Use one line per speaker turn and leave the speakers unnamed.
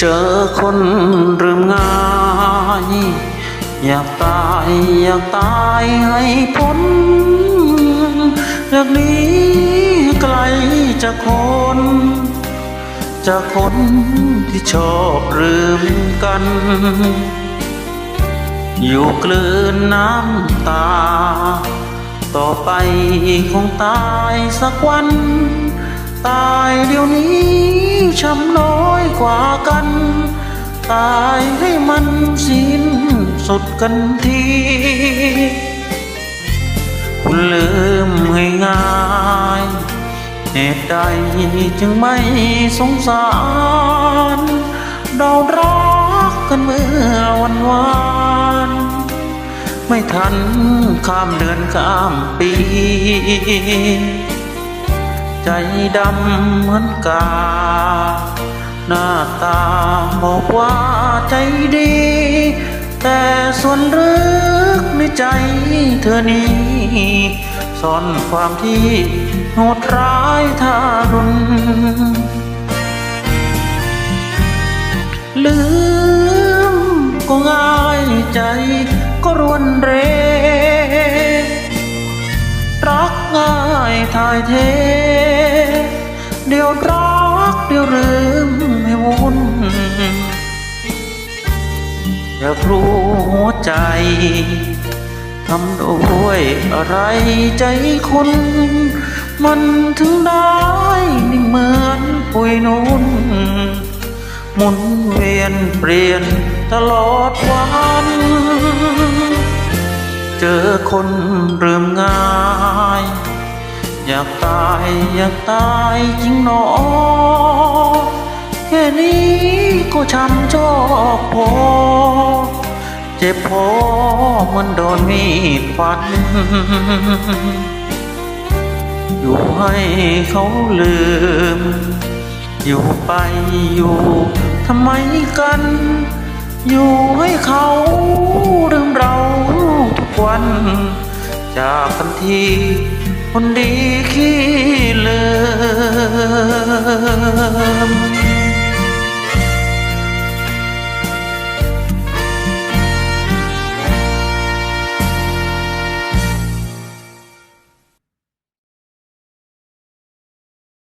เจอคนเริ่มง่าย อยากตายอยากตายให้พ้นอยากหนี้ไกลจากคน จากคนที่ชอบลืมกัน อยู่กลืนน้ำตา ต่อไปคงตายสักวัน ตายเดี๋ยวนี้ช้ำน้อย กว่ากัน ตายให้มันสิ้นสุดกันทีคุณลืมง่ายเหตุใดจึงไม่สงสาร เรารักกันเมื่อวันวาน ไม่ทันข้ามเดือนข้ามปี ใจดำเหมือนกา หน้าตาบอกว่าใจดี แต่ส่วนลึกในใจเธอนี้ซ่อนความที่โหดร้ายทารุณลืมก็ง่ายใจก็รวนเร รักง่ายทายเท เดียวรั อยากรู้หัวใจ ทำด้วยอะไรใจคุณ มันถึงได้นิ่เหมือนปุยนุ่นหมุนเวียนเปลี่ยนตลอดวัน เจอคนเริ่มง่าย อยากตายอยากตายจริงหนอแค่นี้ก็ช้ำจอกพอ เจ็บพอมันโดนมีดฟัน อยู่ให้เขาลืม อยู่ไปอยู่ทำไมกัน อยู่ให้เขาลืมเราทุกวัน จากกันทีคนดีขี้เลืม